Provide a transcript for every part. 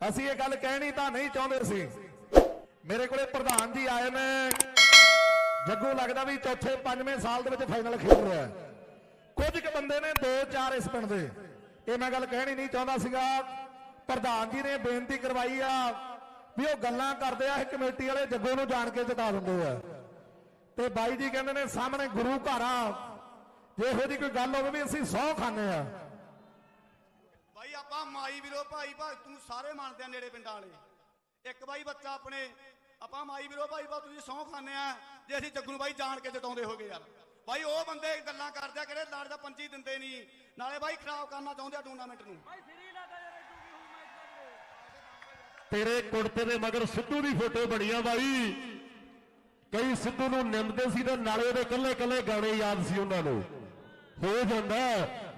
ਅਸੀਂ ਇਹ ਗੱਲ ਕਹਿਣੀ ਤਾਂ ਨਹੀਂ ਚਾਹੁੰਦੇ ਸੀ। ਮੇਰੇ ਕੋਲੇ ਪ੍ਰਧਾਨ ਜੀ ਆਏ ਨੇ। ਜੱਗੂ ਲੱਗਦਾ ਵੀ ਚੌਥੇ ਪੰਜਵੇਂ ਸਾਲ ਦੇ ਵਿੱਚ ਫਾਈਨਲ ਖੇਡ ਰਿਹਾ ਹੈ। ਕੁਝ ਕੁ ਬੰਦੇ ਨੇ ਦੋ ਚਾਰ ਇਸ ਪਿੰਡ ਦੇ। ਇਹ ਮੈਂ ਗੱਲ ਕਹਿਣੀ ਨਹੀਂ ਚਾਹੁੰਦਾ ਸੀਗਾ। ਪ੍ਰਧਾਨ ਜੀ ਨੇ ਬੇਨਤੀ ਕਰਵਾਈ ਆ ਵੀ ਉਹ ਗੱਲਾਂ ਕਰਦੇ ਆ, ਇਹ ਕਮੇਟੀ ਵਾਲੇ ਜੱਗੂ ਨੂੰ ਜਾਣ ਕੇ ਜਿਤਾ ਦਿੰਦੇ ਆ। ਤੇ ਬਾਈ ਜੀ ਕਹਿੰਦੇ ਨੇ, ਸਾਹਮਣੇ ਗੁਰੂ ਘਰ ਆ। ਜੇ ਇਹੋ ਜਿਹੀ ਕੋਈ ਗੱਲ ਹੋਵੇ ਵੀ ਅਸੀਂ ਸੌ ਖਾਂਦੇ ਆ। ਆਪਾਂ ਮਾਈ ਵੀਰੋ ਭਾਈ ਭਗਤ ਨੂੰ ਸਾਰੇ ਮੰਨਦੇ ਆ ਨੇੜੇ ਪਿੰਡਾਂ ਵਾਲੇ। ਇੱਕ ਬਾਈ ਬੱਚਾ ਆਪਣੇ ਆਪਾਂ ਮਾਈ ਵੀਰੋ ਭਾਈ ਭਗਤ ਨੂੰ ਸੌਂ ਖਾਂਦੇ ਆ ਜੇ ਅਸੀਂ ਜੱਗੂ ਬਾਈ ਜਾਣ ਕੇ ਜਿਤਾਉਂਦੇ ਹੋਗੇ ਯਾਰ। ਬਾਈ ਉਹ ਬੰਦੇ ਗੱਲਾਂ ਕਰਦੇ ਆ ਕਿਹੜੇ ਲੜ ਦਾ ਪੰਜੀ ਦਿੰਦੇ ਨਹੀਂ। ਨਾਲੇ ਬਾਈ ਖਰਾਬ ਕਰਨਾ ਚਾਹੁੰਦੇ ਆ ਟੂਰਨਾਮੈਂਟ ਨੂੰ ਤੇਰੇ ਕੁੜਤੇ ਦੇ ਮਗਰ ਸਿੱਧੂ ਦੀ ਫੋਟੋ ਬਣੀ ਆ ਬਾਈ। ਕਈ ਸਿੱਧੂ ਨੂੰ ਨਿੰਦਦੇ ਸੀ ਤੇ ਨਾਲੇ ਉਹਦੇ ਕੱਲੇ ਕੱਲੇ ਗਾਣੇ ਯਾਦ ਸੀ ਉਹਨਾਂ ਨੂੰ। ਹੋ ਜਾਂਦਾ।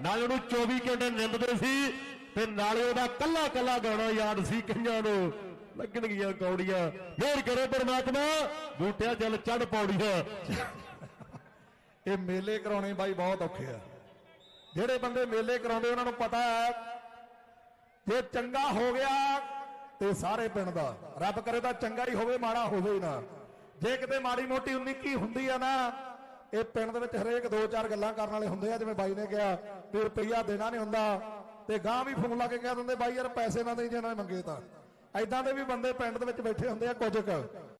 ਨਾਲੇ ਉਹਨੂੰ 24 ਘੰਟੇ ਨਿੰਦਦੇ ਸੀ। ਤੇ ਨਾਲੇ ਉਹਦਾ ਕੱਲਾ ਕੱਲਾ ਗਾਣਾ ਯਾਦ ਸੀ ਕਈਆਂ ਨੂੰ। ਲੱਗਣਗੀਆਂ ਕੌੜੀਆਂ। ਮਿਹਰ ਕਰੇ ਪਰਮਾਤਮਾ, ਬੂਟਿਆਂ ਚੱਲ ਚੜ ਪੌੜੀਆਂ। ਇਹ ਮੇਲੇ ਕਰਾਉਣੇ ਬਾਈ ਬਹੁਤ ਔਖੇ ਆ। ਜਿਹੜੇ ਬੰਦੇ ਮੇਲੇ ਕਰਾਉਂਦੇ, ਉਹਨਾਂ ਨੂੰ ਪਤਾ ਹੈ, ਜੇ ਚੰਗਾ ਹੋ ਗਿਆ ਤੇ ਸਾਰੇ ਪਿੰਡ ਦਾ। ਰੱਬ ਕਰੇ ਤਾਂ ਚੰਗਾ ਹੀ ਹੋਵੇ, ਮਾੜਾ ਹੋਵੇ ਨਾ। ਜੇ ਕਿਤੇ ਮਾੜੀ ਮੋਟੀ ਉਨੀ ਹੁੰਦੀ ਆ ਨਾ, ਇਹ ਪਿੰਡ ਦੇ ਵਿੱਚ ਹਰੇਕ ਦੋ ਚਾਰ ਗੱਲਾਂ ਕਰਨ ਵਾਲੇ ਹੁੰਦੇ ਆ, ਜਿਵੇਂ ਬਾਈ ਨੇ ਕਿਹਾ, ਵੀ ਰੁਪਈਆ ਦੇਣਾ ਨਹੀਂ ਹੁੰਦਾ। ਤੇ ਗਾਂ ਵੀ ਫੋਨ ਲਾ ਕੇ ਕਹਿ ਦਿੰਦੇ, ਬਾਈ ਯਾਰ ਪੈਸੇ ਨਾ ਦੇਈ ਜੇ ਇਹਨਾਂ ਨੇ ਮੰਗੇ ਤਾਂ। ਐਦਾਂ ਦੇ ਵੀ ਬੰਦੇ ਪਿੰਡ ਦੇ ਵਿੱਚ ਬੈਠੇ ਹੁੰਦੇ ਆ ਕੁਝ ਕੁ।